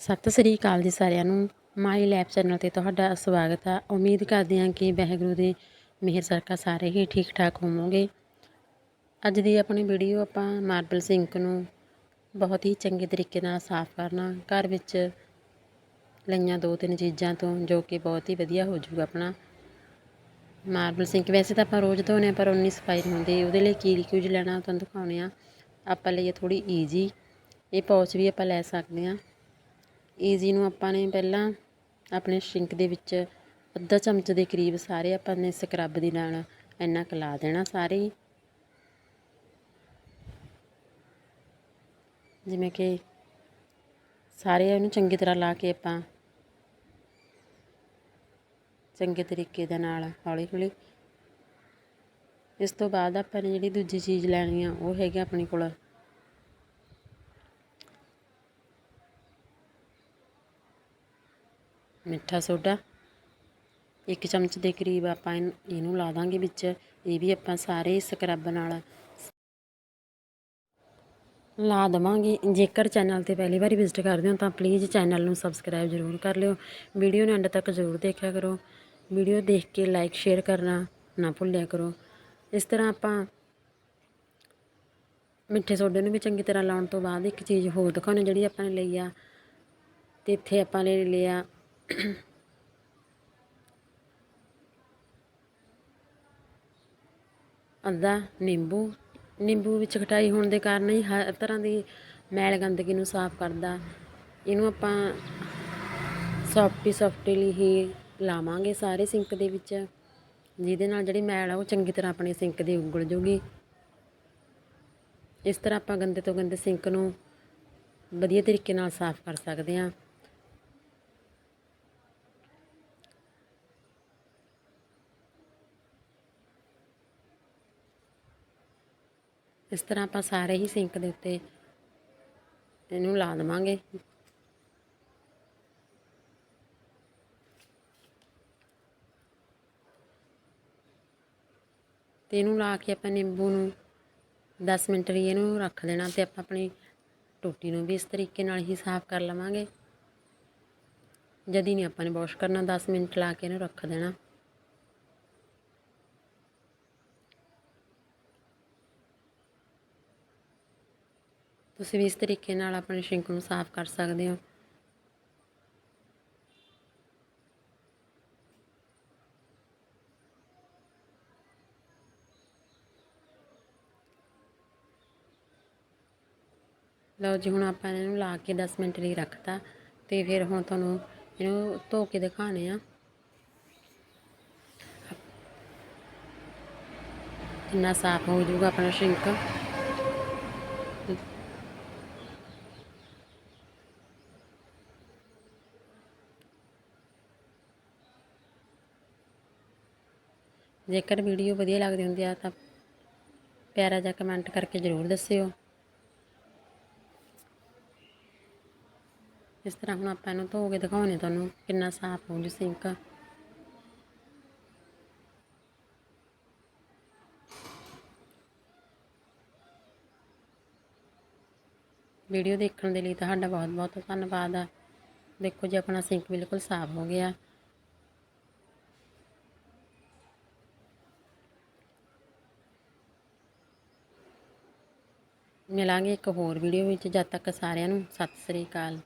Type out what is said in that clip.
ਸਤਿ ਸ੍ਰੀ ਅਕਾਲ ਜੀ ਸਾਰਿਆਂ ਨੂੰ। ਮਾਈ ਲੈਬ ਚੈਨਲ ਤੇ ਤੁਹਾਡਾ ਸਵਾਗਤ ਆ। ਉਮੀਦ ਕਰਦੇ ਹਾਂ ਕਿ ਵਾਹਿਗੁਰੂ ਦੀ ਮਿਹਰ ਸਰਕਾ ਸਾਰੇ ਹੀ ਠੀਕ ਠਾਕ ਹੋਵੋਗੇ। ਅੱਜ ਦੀ ਆਪਣੀ ਵੀਡੀਓ ਆਪਾਂ ਮਾਰਬਲ ਸਿੰਕ ਨੂੰ ਬਹੁਤ ਹੀ ਚੰਗੇ ਤਰੀਕੇ ਨਾਲ ਸਾਫ਼ ਕਰਨਾ। ਘਰ ਵਿੱਚ ਲਈਆਂ ਦੋ ਤਿੰਨ ਚੀਜ਼ਾਂ ਤੋਂ, ਜੋ ਕਿ ਬਹੁਤ ਹੀ ਵਧੀਆ ਹੋ ਜਾਊਗਾ ਆਪਣਾ। ਮਾਰਬਲ ਸਿੰਕ ਵੈਸੇ ਤਾਂ ਆਪਾਂ ਰੋਜ਼ ਧੋਨੇ ਹਾਂ ਪਰ ਉਨੀ ਸਫ਼ਾਈ ਹੁੰਦੀ। ਉਹਦੇ ਲਈ ਕੀ ਕੁਝ ਲੈਣਾ ਉਹ ਤੁਹਾਨੂੰ ਦਿਖਾਉਣੇ ਆ। ਆਪਾਂ ਲਈਏ ਥੋੜੀ ਈਜ਼ੀ ਇਹ ਪੌਚ ਵੀ ਆਪਾਂ ਲੈ ਸਕਦੇ ਹਾਂ। ਈਜ਼ੀ ਨੂੰ ਆਪਾਂ ਨੇ ਪਹਿਲਾਂ ਆਪਣੇ ਸ਼ਿੰਕ ਦੇ ਵਿੱਚ ਅੱਧਾ ਚਮਚ ਦੇ ਕਰੀਬ ਸਾਰੇ ਆਪਾਂ ਨੇ ਸਕਰਬ ਦੇ ਨਾਲ ਇੰਨਾ ਕੁ ਲਾ ਦੇਣਾ ਸਾਰੇ ਹੀ। ਜਿਵੇਂ ਕਿ ਸਾਰੇ ਇਹਨੂੰ ਚੰਗੀ ਤਰ੍ਹਾਂ ਲਾ ਕੇ ਆਪਾਂ ਚੰਗੇ ਤਰੀਕੇ ਦੇ ਨਾਲ ਹੌਲੀ ਹੌਲੀ ਇਸ ਤੋਂ ਬਾਅਦ ਆਪਾਂ ਨੇ ਜਿਹੜੀ ਦੂਜੀ ਚੀਜ਼ ਲੈਣੀ ਆ, ਉਹ ਹੈਗੀ ਆਪਣੇ ਕੋਲ ਮਿੱਠਾ ਸੋਡਾ। ਇੱਕ ਚਮਚ ਦੇ ਕਰੀਬ ਆਪਾਂ ਇਹਨ- ਇਹਨੂੰ ਲਾ ਦਾਂਗੇ ਵਿੱਚ। ਇਹ ਵੀ ਆਪਾਂ ਸਾਰੇ ਸਕਰਬ ਨਾਲ ਲਾ ਦਵਾਂਗੇ। ਜੇਕਰ ਚੈਨਲ ਤੇ ਪਹਿਲੀ ਵਾਰੀ ਵਿਜ਼ਿਟ ਕਰਦੇ ਹੋ ਤਾਂ ਪਲੀਜ਼ ਚੈਨਲ ਨੂੰ ਸਬਸਕ੍ਰਾਈਬ ਜ਼ਰੂਰ ਕਰ ਲਿਓ। ਵੀਡੀਓ ਨੂੰ ਐਂਡ ਤੱਕ ਜ਼ਰੂਰ ਦੇਖਿਆ ਕਰੋ। ਵੀਡੀਓ ਦੇਖ ਕੇ ਲਾਈਕ, ਸ਼ੇਅਰ ਕਰਨਾ ਨਾ ਭੁੱਲਿਆ ਕਰੋ। ਇਸ ਤਰ੍ਹਾਂ ਆਪਾਂ ਮਿੱਠੇ ਸੋਡੇ ਨੂੰ ਵੀ ਚੰਗੀ ਤਰ੍ਹਾਂ ਲਾਉਣ ਤੋਂ ਬਾਅਦ ਇੱਕ ਚੀਜ਼ ਹੋਰ ਦਿਖਾਉਣੀ ਜਿਹੜੀ ਆਪਾਂ ਨੇ ਲਈ ਆ। ਤੇ ਇੱਥੇ ਆਪਾਂ ਨੇ ਲਿਆ ਅੱਧਾ ਨਿੰਬੂ ਨਿੰਬੂ ਵਿੱਚ ਖਟਾਈ ਹੋਣ ਦੇ ਕਾਰਨ ਹੀ ਹਰ ਤਰ੍ਹਾਂ ਦੀ ਮੈਲ ਗੰਦਗੀ ਨੂੰ ਸਾਫ਼ ਕਰਦਾ। ਇਹਨੂੰ ਆਪਾਂ ਸੌਫਟੀ ਲਈ ਹੀ ਲਾਵਾਂਗੇ ਸਾਰੇ ਸਿੰਕ ਦੇ ਵਿੱਚ। ਜਿਹਦੇ ਨਾਲ ਜਿਹੜੀ ਮੈਲ ਆ ਉਹ ਚੰਗੀ ਤਰ੍ਹਾਂ ਆਪਣੇ ਸਿੰਕ ਦੀ ਉਗਲ ਜੂਗੀ ਇਸ ਤਰ੍ਹਾਂ ਆਪਾਂ ਗੰਦੇ ਤੋਂ ਗੰਦੇ ਸਿੰਕ ਨੂੰ ਵਧੀਆ ਤਰੀਕੇ ਨਾਲ ਸਾਫ਼ ਕਰ ਸਕਦੇ ਹਾਂ। ਇਸ ਤਰ੍ਹਾਂ ਆਪਾਂ ਸਾਰੇ ਹੀ ਸਿੰਕ ਦੇ ਉੱਤੇ ਇਹਨੂੰ ਲਾ ਦੇਵਾਂਗੇ। ਤੇ ਇਹਨੂੰ ਲਾ ਕੇ ਆਪਾਂ ਨਿੰਬੂ ਨੂੰ 10 ਮਿੰਟ ਲਈ ਇਹਨੂੰ ਰੱਖ ਦੇਣਾ ਤੇ ਆਪਾਂ ਆਪਣੀ ਟੋਟੀ ਨੂੰ ਵੀ ਇਸ ਤਰੀਕੇ ਨਾਲ ਹੀ ਸਾਫ਼ ਕਰ ਲਵਾਂਗੇ। ਜਦੀ ਨਹੀਂ ਆਪਾਂ ਨੇ ਵਾਸ਼ ਕਰਨਾ 10 ਮਿੰਟ ਲਾ ਕੇ ਇਹਨੂੰ ਰੱਖ ਦੇਣਾ। ਤੁਸੀਂ ਵੀ ਇਸ ਤਰੀਕੇ ਨਾਲ ਆਪਣੇ ਸ਼ਿੰਕ ਨੂੰ ਸਾਫ਼ ਕਰ ਸਕਦੇ ਹੋ। ਲਓ ਜੀ, ਹੁਣ ਆਪਾਂ ਇਹਨੂੰ ਲਾ ਕੇ 10 ਮਿੰਟ ਲਈ ਰੱਖਤਾ ਤੇ ਫਿਰ ਹੁਣ ਤੁਹਾਨੂੰ ਇਹਨੂੰ ਧੋ ਕੇ ਦਿਖਾਣੇ ਆ। ਕਿੰਨਾ ਸਾਫ਼ ਹੋ ਜਾਊਗਾ ਆਪਣਾ ਸ਼ਿੰਕ। ਜੇਕਰ ਵੀਡੀਓ ਵਧੀਆ ਲੱਗਦੀ ਹੁੰਦੀ ਆ ਤਾਂ ਪਿਆਰਾ ਜਿਹਾ ਕਮੈਂਟ ਕਰਕੇ ਜ਼ਰੂਰ ਦੱਸਿਓ। ਇਸ ਤਰ੍ਹਾਂ ਹੁਣ ਆਪਾਂ ਇਹਨੂੰ ਧੋ ਕੇ ਦਿਖਾਉਣੇ ਤੁਹਾਨੂੰ ਕਿੰਨਾ ਸਾਫ਼ ਹੋ ਜੂ ਸਿੰਕ ਵੀਡੀਓ ਦੇਖਣ ਦੇ ਲਈ ਤੁਹਾਡਾ ਬਹੁਤ ਬਹੁਤ ਧੰਨਵਾਦ ਆ। ਦੇਖੋ ਜੀ ਆਪਣਾ ਸਿੰਕ ਬਿਲਕੁਲ ਸਾਫ਼ ਹੋ ਗਿਆ। ਮਿਲਾਂਗੇ ਇੱਕ ਹੋਰ ਵੀਡੀਓ ਵਿੱਚ। ਜਦ ਤੱਕ ਸਾਰਿਆਂ ਨੂੰ ਸਤਿ ਸ੍ਰੀ ਅਕਾਲ।